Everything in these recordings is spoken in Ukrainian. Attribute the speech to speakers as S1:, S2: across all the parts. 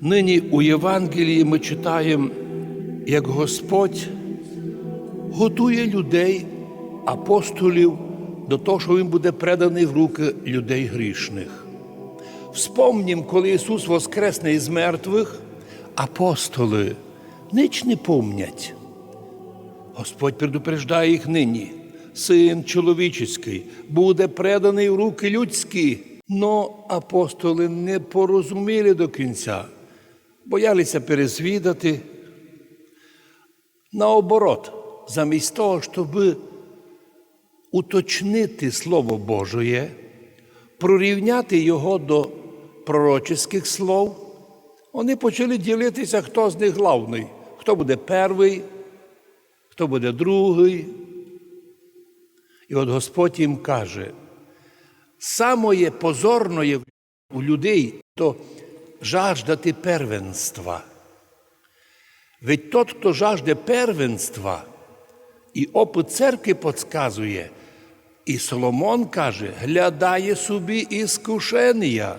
S1: Нині у Євангелії ми читаємо, як Господь готує людей, апостолів до того, що Він буде преданий в руки людей грішних. Вспомнім, коли Ісус воскресне із мертвих, апостоли ніч не помнять. Господь предупреждає їх нині. Син чоловічий буде преданий в руки людські. Но апостоли не порозуміли до кінця, боялися перезвідати. Наоборот, замість того, щоб уточнити Слово Божє, прорівняти його до пророчих слов, вони почали ділитися, хто з них главний, хто буде перший, хто буде другий. І от Господь їм каже, самое позорное у людей то жаждати первенства. Ведь тот, хто жажде первенства, і опит церкви подсказує, і Соломон каже, глядає собі іскушення.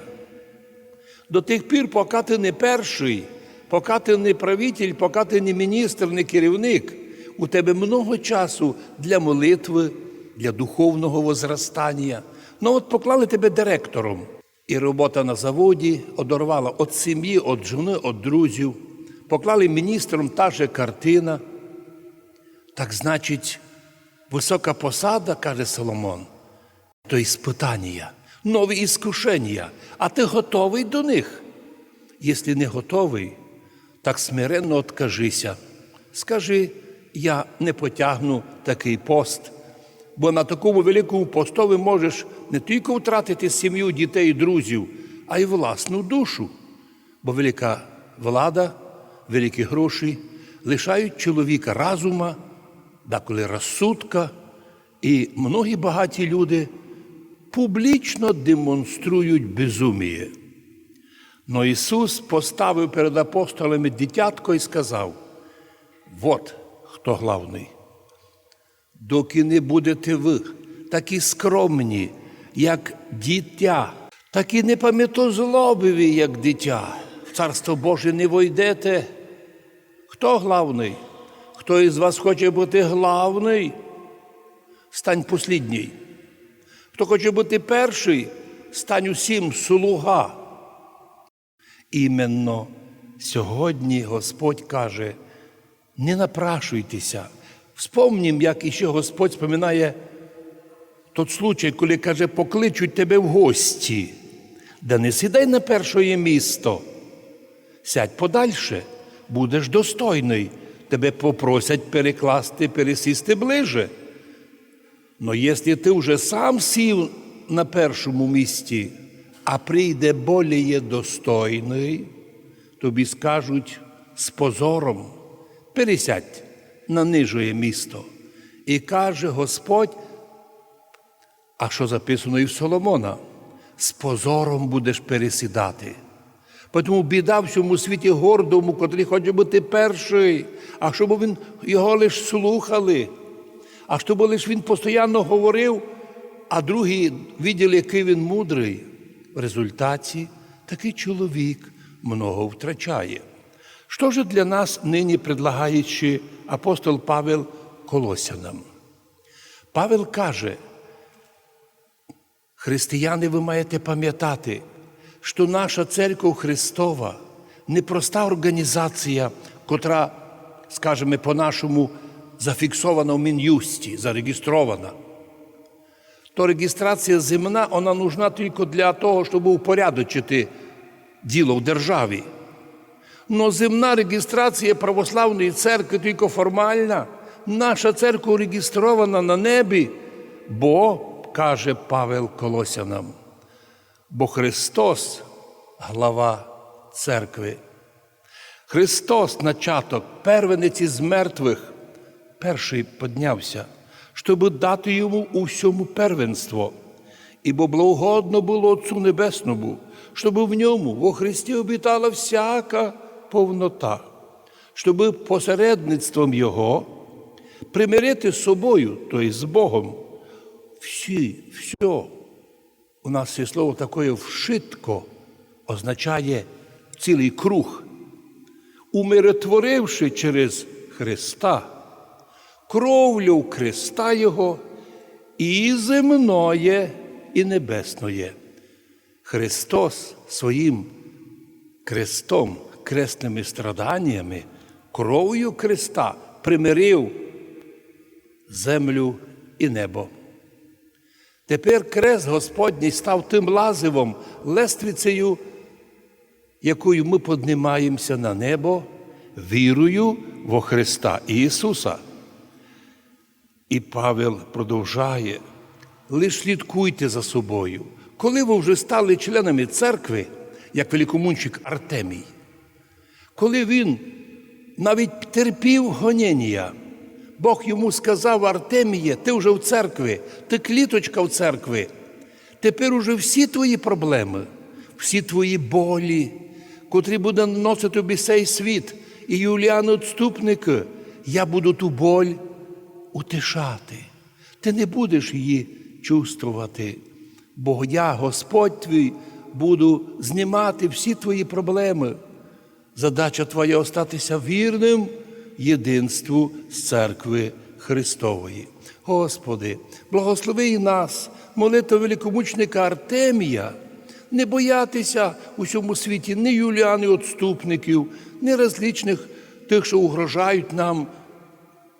S1: До тих пір, поки ти не перший, поки ти не правитель, поки ти не міністр, не керівник, у тебе много часу для молитви, для духовного возрастання. Ну от поклали тебе директором. І робота на заводі одорвала від сім'ї, від жони, від друзів. Поклали міністром та же картина. Так значить, висока посада, каже Соломон, то іспитання, нові іскушення. А ти готовий до них? Якщо не готовий, так смиренно откажися. Скажи, я не потягну такий пост, бо на такому великому постові можеш не тільки втратити сім'ю, дітей, друзів, а й власну душу. Бо велика влада, великі гроші лишають чоловіка разума, деколи розсудка, і многі багаті люди публічно демонструють безуміє. Но Ісус поставив перед апостолами дитятко і сказав: от хто главний. Доки не будете ви такі скромні, як дитя, такі непам'ятозлобиві, як дитя, в Царство Боже не войдете. Хто главний? Хто із вас хоче бути главний? Стань послідній. Хто хоче бути перший, стань усім слуга. Іменно сьогодні Господь каже, не напрашуйтеся. Вспомнім, як іще Господь споминає тот случай, коли каже, покличуть тебе в гості, да не сідай на перше місто, сядь подальше, будеш достойний, тебе попросять перекласти, пересісти ближе. Но якщо ти вже сам сів на першому місці, а прийде боліє достойний, тобі скажуть з позором, пересядь на нижує місто. І каже Господь, а що записано і в Соломона, з позором будеш пересідати. Тому біда в цьому світі гордому, котрий хоче бути перший, а щоб він його лиш слухали, а щоб лиш він постійно говорив, а другі виділи, який він мудрий. В результаті такий чоловік много втрачає. Що ж для нас нині предлагаючи апостол Павел Колосянам? Павел каже, християни, ви маєте пам'ятати, що наша церква Христова непроста організація, котра, скажімо, по-нашому зафіксована в Мін'юсті, зареєстрована. То реєстрація земна, вона нужна тільки для того, щоб упорядочити діло в державі. Но земна реєстрація православної церкви тільки формальна. Наша церква реєстрована на небі, бо, каже Павел Колосянам, бо Христос глава церкви. Христос, начаток, первенець із мертвих, перший піднявся, щоб дати йому у всьому первенство. Ібо благогодно було Отцу Небесному, щоб в ньому, во Христі, обітала всяка повнота, щоб посередництвом Його примирити з собою, тобто з Богом, всі, все. У нас є слово таке вшитко означає цілий круг, умиротворивши через Христа, кровлю Христа Його і земное, і небесное. Христос своїм крестом, кресними страданнями, кров'ю Христа примирив землю і небо. Тепер крест Господній став тим лазивом, лествицею, якою ми піднімаємося на небо вірою во Христа Ісуса. І Павел продовжує, лиш слідкуйте за собою. Коли ви вже стали членами церкви, як великомунчик Артемій, коли він навіть терпів гоніння, Бог йому сказав Артеміє, ти вже в церкві, ти кліточка в церкві. Тепер уже всі твої проблеми, всі твої болі, котрі буде наносити тобі цей світ, і Юліан отступник, я буду ту боль утишати. Ти не будеш її чувствувати, бо я, Господь твій, буду знімати всі твої проблеми. Задача твоя остатися вірним єдинству з церкви Христової. Господи, благослови нас, молитва великомучника Артемія, не боятися у цьому світі ні юліани отступників, ні различних тих, що угрожають нам,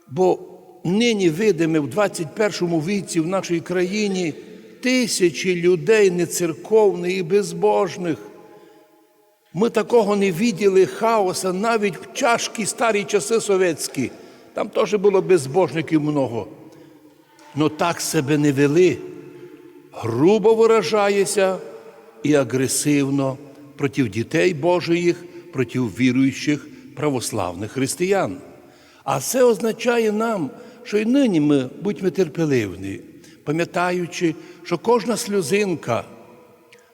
S1: бо нині видимо в 21 віці в нашій країні тисячі людей нецерковних і безбожних. Ми такого не виділи хаоса навіть в тяжкі старі часи совєтські. Там теж було безбожників много. Но так себе не вели, грубо виражається і агресивно проти дітей Божиїх, проти віруючих православних християн. А це означає нам, що й нині ми будьмо терпеливні, пам'ятаючи, що кожна сльозинка,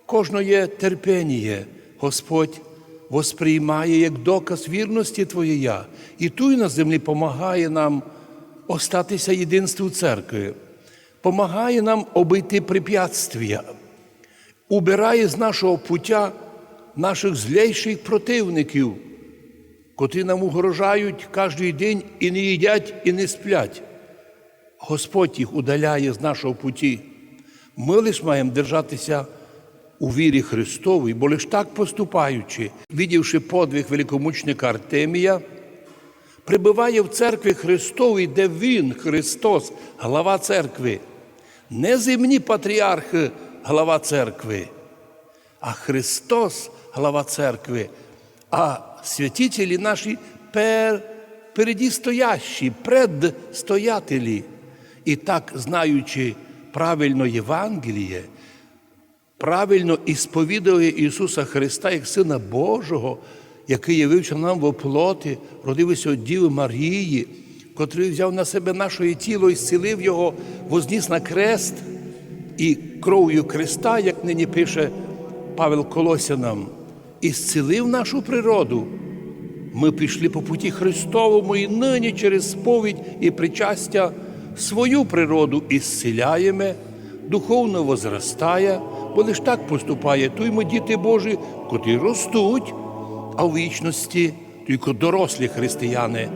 S1: кожне терпіння Господь восприймає як доказ вірності Твоєї, і туй на землі помагає нам остатися єдинству церкви, помагає нам обійти препятствия, убирає з нашого пуття наших злейших противників, котрі нам угрожають кожен день і не їдять, і не сплять. Господь їх удаляє з нашого путі. Ми лише маємо держатися у вірі Христовій, бо лиш так поступаючи, видівши подвиг великомучника Артемія, прибуває в церкві Христовій, де Він, Христос, глава церкви, не земні патріархи, глава церкви, а Христос, глава церкви, а святителі наші пер, переді стоящі, предстоятелі. І так, знаючи правильно Євангеліє, правильно ісповідує Ісуса Христа як Сина Божого, який явився нам в оплоті, родився від Діви Марії, котрий взяв на себе наше тіло і зцілив його, возніс на крест і кров'ю креста, як нині пише Павел Колосянам, і зцілив нашу природу. Ми пішли по путі Христовому і нині через сповідь і причастя свою природу ісціляємо, духовно возростає, бо лиш так поступає той ми діти Божі, котрі ростуть, а в вічності тільки дорослі християни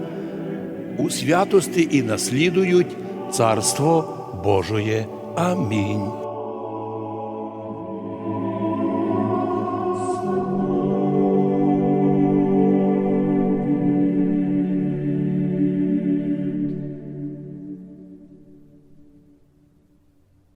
S1: у святості і наслідують Царство Божоє. Амінь.